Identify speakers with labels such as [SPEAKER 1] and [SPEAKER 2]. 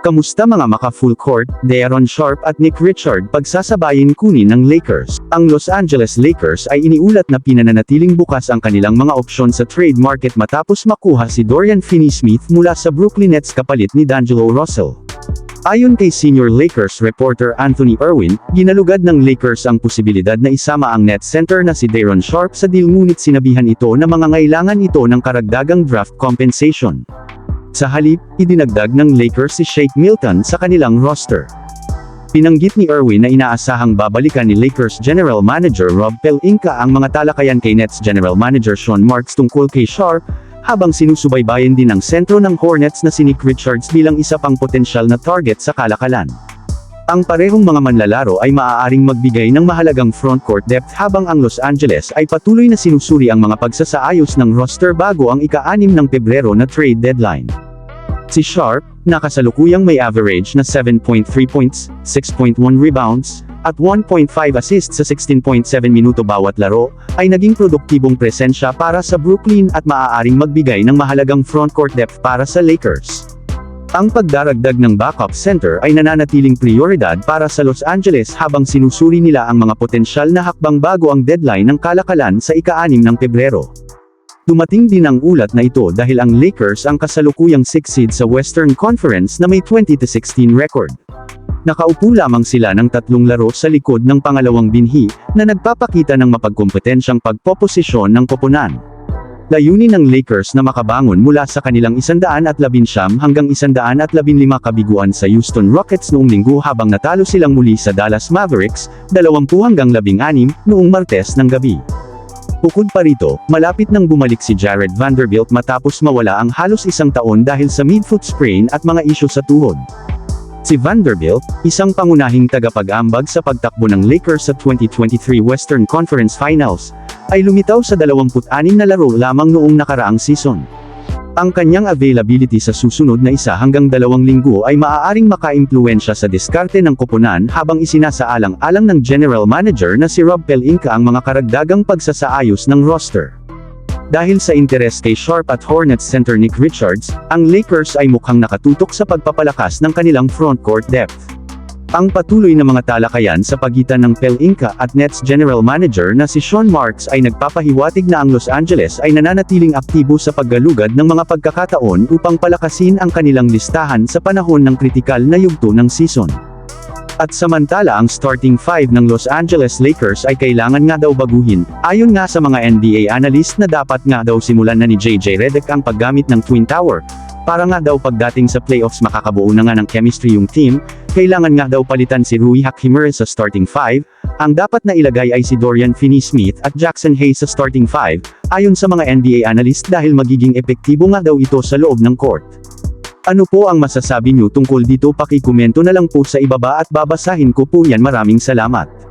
[SPEAKER 1] Kamusta mga maka full court, De'Aaron Sharp at Nick Richard pagsasabayin kunin ng Lakers? Ang Los Angeles Lakers ay iniulat na pinananatiling bukas ang kanilang mga opsyon sa trade market matapos makuha si Dorian Finney-Smith mula sa Brooklyn Nets kapalit ni D'Angelo Russell. Ayon kay senior Lakers reporter Anthony Irwin, ginalugad ng Lakers ang posibilidad na isama ang net center na si Daron Sharp sa deal ngunit sinabihan ito na mangangailangan ito ng karagdagang draft compensation. Sa halip, idinagdag ng Lakers si Shake Milton sa kanilang roster. Pinanggit ni Irwin na inaasahang babalikan ni Lakers General Manager Rob Pelinka ang mga talakayan kay Nets General Manager Sean Marks tungkol kay Sharp, habang sinusubaybayan din ng sentro ng Hornets na si Nick Richards bilang isa pang potensyal na target sa kalakalan. Ang parehong mga manlalaro ay maaaring magbigay ng mahalagang frontcourt depth habang ang Los Angeles ay patuloy na sinusuri ang mga pagsasaayos ng roster bago ang ika-6 ng Pebrero na trade deadline. Si Sharp, na kasalukuyang may average na 7.3 points, 6.1 rebounds, at 1.5 assists sa 16.7 minuto bawat laro, ay naging produktibong presensya para sa Brooklyn at maaaring magbigay ng mahalagang frontcourt depth para sa Lakers. Ang pagdaragdag ng backup center ay nananatiling prioridad para sa Los Angeles habang sinusuri nila ang mga potensyal na hakbang bago ang deadline ng kalakalan sa ika-6 ng Pebrero. Dumating din ang ulat na ito dahil ang Lakers ang kasalukuyang 6 seed sa Western Conference na may 20-16 record. Nakaupo lamang sila ng tatlong laro sa likod ng pangalawang binhi, na nagpapakita ng mapagkompetensyang pagpoposisyon ng koponan. Layunin ng Lakers na makabangon mula sa kanilang 119 hanggang 115 kabiguan sa Houston Rockets noong linggo habang natalo silang muli sa Dallas Mavericks, 20 hanggang 16, noong Martes ng gabi. Bukod pa rito, malapit nang bumalik si Jared Vanderbilt matapos mawala ang halos isang taon dahil sa midfoot sprain at mga isyu sa tuhod. Si Vanderbilt, isang pangunahing tagapag-ambag sa pagtakbo ng Lakers sa 2023 Western Conference Finals, ay lumitaw sa 26 na laro lamang noong nakaraang season. Ang kanyang availability sa susunod na isa hanggang dalawang linggo ay maaaring makaimpluwensya sa diskarte ng koponan habang isinasaalang-alang ng general manager na si Rob Pelinka ang mga karagdagang pagsasaayos ng roster. Dahil sa interes kay Sharp at Hornets center Nick Richards, ang Lakers ay mukhang nakatutok sa pagpapalakas ng kanilang frontcourt depth. Ang patuloy na mga talakayan sa pagitan ng Pelinka at Nets General Manager na si Sean Marks ay nagpapahiwatig na ang Los Angeles ay nananatiling aktibo sa paggalugad ng mga pagkakataon upang palakasin ang kanilang listahan sa panahon ng kritikal na yugto ng season. At samantala ang starting five ng Los Angeles Lakers ay kailangan nga daw baguhin, ayon nga sa mga NBA analyst na dapat nga daw simulan na ni JJ Redick ang paggamit ng Twin Tower, para nga daw pagdating sa playoffs makakabuo na nga ng chemistry yung team, kailangan nga daw palitan si Rui Hachimura sa starting five, ang dapat na ilagay ay si Dorian Finney-Smith at Jackson Hayes sa starting five, ayon sa mga NBA analyst dahil magiging epektibo nga daw ito sa loob ng court. Ano po ang masasabi nyo tungkol dito pakikomento na lang po sa ibaba at babasahin ko po yan maraming salamat.